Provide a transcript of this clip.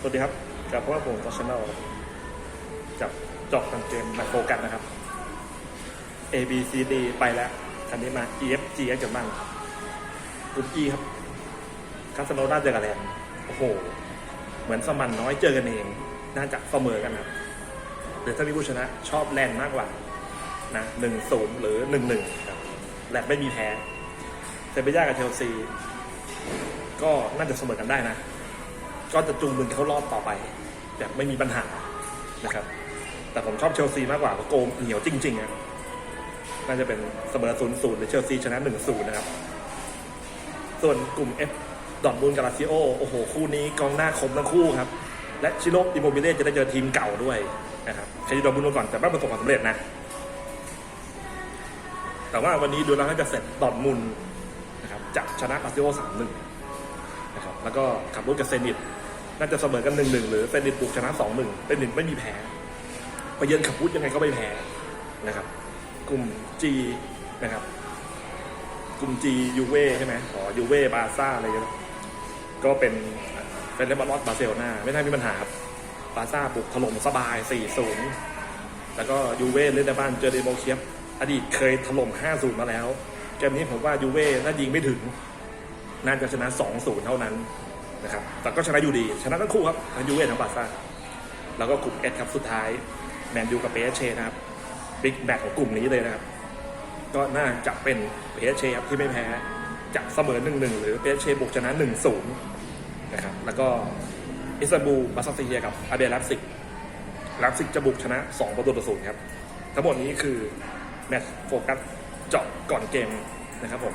สวัสดีครับกับพวกผมก็ชแนลกับจอกทางเกมมาโฟกัสนะครับ A B C D ไปแล้วคันนี้มา E F G กันบ้างกลุ่ม E ครับคาสโนด้าเจอกับแลนโอ้โห เหมือนสมันน้อยเจอกันเอง น่าจะเสมอกันครับหรือถ้ามีผู้ชนะชอบแลนมากกว่านะหนึ่งศูนย์หรือหนึ่งหนึ่งครับแลนไม่มีแพ้เซเบียากับเชลซี ก็น่าจะเสมอกันได้นะ ก็จะจูงมือเข้ารอบต่อไปแบบไม่มีปัญหานะครับ แต่ผมชอบเชลซีมากกว่าเพราะโกงเหนียวจริงๆอะน่าจะเป็นเสมอศูนย์ศูนย์หรือเชลซีชนะหนึ่งศูนย์นะครับ ส่วนกลุ่ม F ดอร์ทมุนด์กับลาซิโอโอ้โห คู่นี้กองหน้าคมทั้งคู่ครับ และชิโร่อิโมบิเล่จะได้เจอทีมเก่าด้วยนะครับใครที่ดอทมุนด์มาก่อนแต่ไม่ประสบความสำเร็จนะ แต่ว่าวันนี้ดูแล้วน่าจะเสร็จดอร์ทมุนด์นะครับจะชนะลาซิโอสามหนึ่ง นะครับแล้วก็ขับรถกับเซนิตน่าจะเสมอกันหนึ่งหนึ่งหรือเซนิตบุกชนะสองหนึ่งเซนิตไม่มีแพ้ไปเยือนขับวุธยังไงก็ไม่แพ้นะครับ กลุ่ม G นะครับ กลุ่ม G ยูเว่ใช่ไหมอ๋อยูเว่บาซ่าอะไรกันก็เป็นเป็นเลมาริดบาร์เซโลนาไม่ได้มีปัญหาครับบาซ่าบุกถล่มสบาย 4-0 แล้วก็ยูเว่เล่นในบ้านเจอเดโมเคียบอดีตเคยถล่ม 5-0 มาแล้ว เกมนี้ผมว่ายูเว่ถ้ายิงไม่ถึง น่าจะชนะ 2-0 เท่านั้นนะครับ แต่ก็ชนะอยู่ดี ชนะทั้งคู่ครับทั้งยูเว่ทั้งบาร์ซ่า แล้วก็กลุ่มเอครับสุดท้าย แมนยูกับเปเชนะครับ บิ๊กแบกของกลุ่มนี้เลยนะครับ ก็น่าจะเป็นเปเชครับที่ไม่แพ้จะเสมอ 1-1 หรือเปเชบุกชนะ 1-0 นะครับ แล้วก็อิสตันบูลบาซักซีเฮียกับอาเบลับซิกลับซิกจะบุกชนะ 2 ประตูต่อศูนย์ครับ ทั้งหมดนี้คือ แมตช์โฟกัสเจาะก่อนเกมนะครับผม